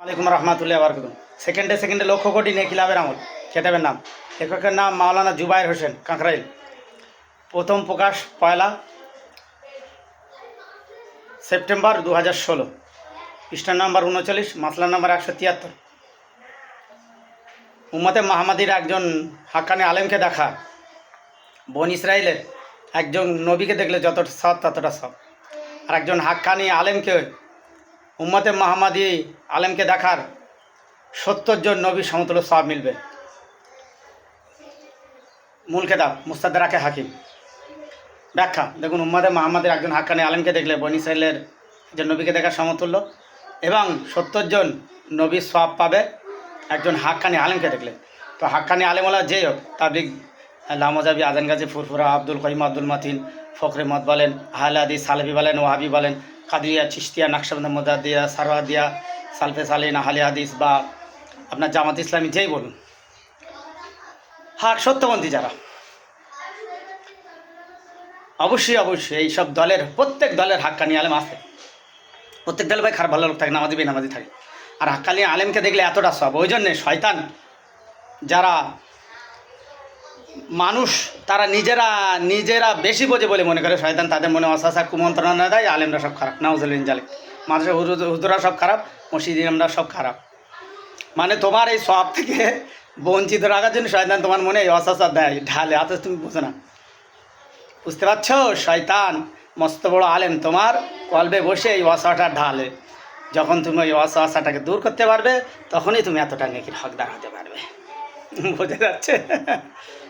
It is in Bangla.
আলাইকুম রহমাতুল্লাহ বারকুম সেকেন্ডে সেকেন্ডে লক্ষ কোটি নেই কিলাবের আমল। কেতাবের নাম। লেখকের নাম মাওলানা জুবাইর হোসেন কাঁকরাইল প্রথম প্রকাশ, পয়লা সেপ্টেম্বর দু হাজার ষোলো। পৃষ্ঠা নাম্বার উনচল্লিশ মাসলা নাম্বার একশো তিয়াত্তর। উম্মতে মাহমাদির একজন হাক্কানি আলেমকে দেখা। বন ইসরায়েলের একজন নবীকে দেখলে যতটা সব ততটা সব আর একজন হাক্কানি আলেমকে উম্মতে মাহমাদি আলেমকে দেখার সত্তর জন নবী সমতুল্য সব মিলবে। মূল কেতাব মুস্তাদারাকে হাকিম। ব্যাখ্যা, দেখুন উম্মাদে মাহমাদের একজন হাক্কানি আলেমকে দেখলে বনি ইসরায়েলের একজন নবীকে দেখার সমতুল্য এবং সত্তর জন নবী সব পাবে একজন হাক্কানি আলেমকে দেখলে। তো হাক্কানি আলেমওয়ালা যেই হোক তাবলিক লামজাবি আজান গাজী ফুরফুরা, আব্দুল করিম, আব্দুল মাতিন, ফখরে মত বলেন আহলে হাদিস সালেবি বলেন, ওয়াহাবি বলেন কাদিয়া চিস্তিয়া নাকশবন্দ মোদাদিয়া সারওয়াদিয়া, সালফে সালিন, আহলে হাদিস বা আপনার জামাত ইসলামী যেই বলুন। হাক সত্যপন্থী যারা, অবশ্যই অবশ্যই এই সব দলের, প্রত্যেক দলের হাক্কানি আলেম আছে। প্রত্যেক দলে ভাই খারাপ, ভালো লোক থাকে, নামাজি, বেনামাজি থাকে। আর হাক্কানি আলেমকে দেখলে এতটা সব। ওই জন্যে শয়তান যারা মানুষ তারা নিজেরা নিজেরা বেশি বোঝে বলে মনে করে। শয়তান তাদের মনে অসাসা কুমন্ত্রণা দেয়, আলেমরা সব খারাপ। নাউজুলিন জালে মানুষের হুজুরা সব খারাপ, মসজিদ ইমামরা সব খারাপ। মানে তোমার এই সব থেকে বঞ্চিত রাখার জন্য শয়তান তোমার মনে এই অসাসা দেয়, ঢালে। অথচ তুমি বুঝো না। বুঝতে পারছ? শয়তান মস্ত বড় আলেম। তোমার কলবে বসে এই অসাটা ঢালে। যখন তুমি ওই অসাটাকে দূর করতে পারবে, তখনই তুমি এতটা নেকির হকদার হতে পারবে। বোঝা যাচ্ছে?